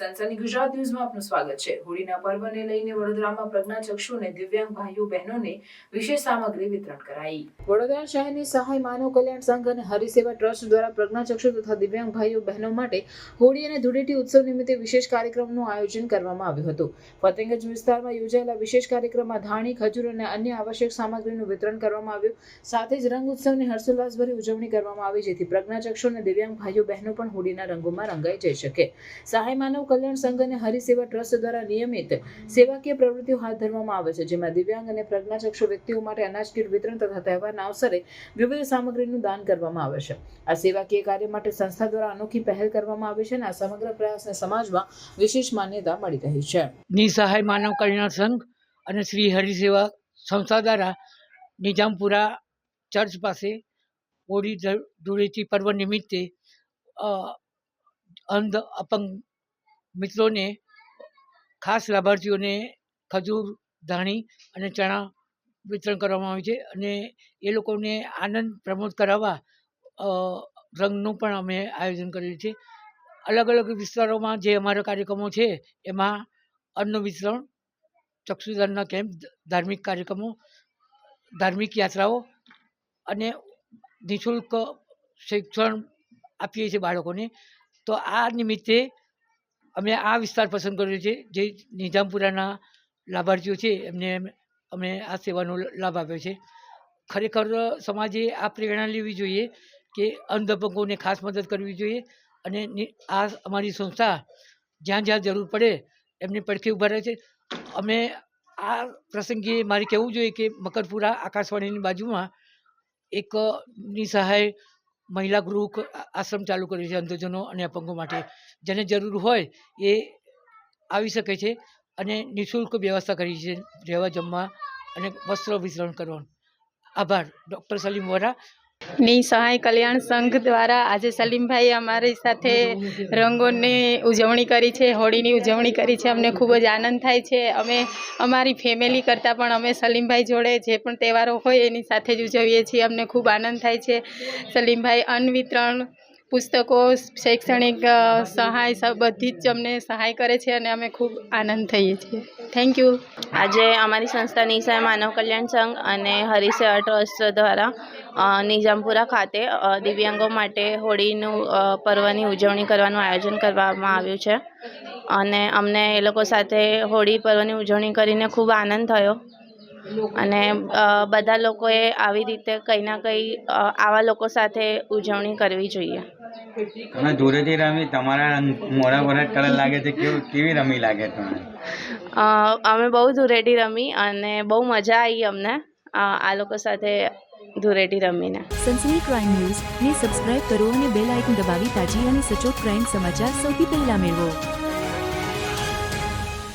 સની ગુજરાત ન્યૂઝમાં આપનું સ્વાગત છે. હોળીના પર્વને લઈને વડોદરામાં પ્રજ્ઞાચક્ષુ અને દિવ્યાંગ ભાઈઓ બહેનોને વિશેષ સામગ્રી વિતરણ કરાઈ. વડોદરા શહેરની સહાય માનવ કલ્યાણ સંઘ અને હરિસેવા ટ્રસ્ટ દ્વારા પ્રજ્ઞાચક્ષુ તથા દિવ્યાંગ ભાઈઓ બહેનો માટે હોળી અને ધૂળેટી ઉત્સવ નિમિત્તે વિશેષ કાર્યક્રમનું આયોજન કરવામાં આવ્યું હતું. ફતેગંજ વિસ્તારમાં યોજાયેલા વિશેષ કાર્યક્રમમાં ધાણી, ખજૂર અને અન્ય આવશ્યક સામગ્રીનું વિતરણ કરવામાં આવ્યું. સાથે જ રંગ ઉત્સવની હર્ષોલ્લાસભરી ઉજવણી કરવામાં આવી, જેથી પ્રજ્ઞાચક્ષુ અને દિવ્યાંગ ભાઈઓ બહેનો પણ હોળીના રંગોમાં રંગાઈ જઈ શકે. સહાય માનવ કલ્યાણ સંઘ અને હરિસેવા ટ્રસ્ટ દ્વારા નિયમિત સેવાકીય પ્રવૃત્તિઓ હાથ ધરવામાં આવે છે, જેમાં દિવ્યાંગ અને પ્રજ્ઞાચક્ષુ વ્યક્તિઓ માટે અનાજ કીટ વિતરણ તથા તહેવારના અવસરે વિવિધ સામગ્રીનું દાન કરવામાં આવે છે. આ સેવાકીય કાર્ય માટે સંસ્થા દ્વારા અનોખી પહેલ કરવામાં આવી છે અને આ સમગ્ર પ્રયાસને સમાજમાં વિશેષ માન્યતા મળી રહી છે. નિસહાય માનવ કલ્યાણ સંઘ અને શ્રી હરિસેવા સંસ્થા દ્વારા નિજામપુરા ચર્ચ પાસે હોળી ધૂળેટી પર્વ નિમિત્તે અંધ અપંગ મિત્રોને, ખાસ લાભાર્થીઓને ખજૂર, ધાણી અને ચણા વિતરણ કરવામાં આવે છે અને એ લોકોને આનંદ પ્રમોદ કરાવવા રંગનું પણ અમે આયોજન કરેલું છે. અલગ અલગ વિસ્તારોમાં જે અમારા કાર્યક્રમો છે, એમાં અન્ન વિતરણ, ચક્ષુદાનના કેમ્પ, ધાર્મિક કાર્યક્રમો, ધાર્મિક યાત્રાઓ અને નિઃશુલ્ક શિક્ષણ આપીએ છીએ બાળકોને. તો આ નિમિત્તે અમે આ વિસ્તાર પસંદ કર્યો છે. જે નિઝામપુરાના લાભાર્થીઓ છે, એમને અમે આ સેવાનો લાભ આપ્યો છે. ખરેખર સમાજે આ પ્રેરણા લેવી જોઈએ કે અંધપંગોને ખાસ મદદ કરવી જોઈએ અને આ અમારી સંસ્થા જ્યાં જ્યાં જરૂર પડે એમની પડખે ઊભા રહે છે. અમે આ પ્રસંગે મારે કહેવું જોઈએ કે મકરપુરા આકાશવાણીની બાજુમાં એક નિસહાય મહિલા ગૃહ આશ્રમ ચાલુ કર્યો છે અંધજનો અને અપંગો માટે. જેને જરૂર હોય એ આવી શકે છે અને નિઃશુલ્ક વ્યવસ્થા કરી છે રહેવા જમવા અને વસ્ત્ર વિતરણ કરવાનું. આભાર. ડૉક્ટર સલીમ વોરા ની સહાય કલ્યાણ સંઘ દ્વારા આજે સલીમભાઈ અમારી સાથે રંગોની ઉજવણી કરી છે, હોળીની ઉજવણી કરી છે. અમને ખૂબ જ આનંદ થાય છે. અમે અમારી ફેમિલી કરતાં પણ અમે સલીમભાઈ જોડે જે પણ તહેવારો હોય એની સાથે જ ઉજવીએ છીએ. અમને ખૂબ આનંદ થાય છે. સલીમભાઈ અન્ન વિતરણ પુસ્તકો, શૈક્ષણિક સહાય બધી જ અમને સહાય કરે છે અને અમે ખૂબ આનંદ થઈએ છીએ. થેન્ક યુ આજે અમારી સંસ્થા નિશાય માનવ કલ્યાણ સંઘ અને હરિસેવા ટ્રસ્ટ દ્વારા નિઝામપુરા ખાતે દિવ્યાંગો માટે હોળીનું પર્વની ઉજવણી કરવાનું આયોજન કરવામાં આવ્યું છે. અને અમને એ લોકો સાથે હોળી પર્વની ઉજવણી કરીને ખૂબ આનંદ થયો. અને બધા લોકોએ આવી રીતે કંઈ ના કંઈ આવા લોકો સાથે ઉજવણી કરવી જોઈએ. તમે દૂરેથી રમી તમારા મોડા પર કલર લાગે છે કેવું કેવી રમી લાગે તમને? અમે બહુ ધૂળેટી રમી અને બહુ મજા આવી અમને. આ લોકો સાથે ધૂળેટી રમીને. સનસની ક્રાઇમ ન્યૂઝ ને સબસ્ક્રાઇબ કરો અને બેલ આઇકન દબાવી તાજી અને સચોટ ક્રાઇમ સમાચાર સૌથી પહેલા મેળવો.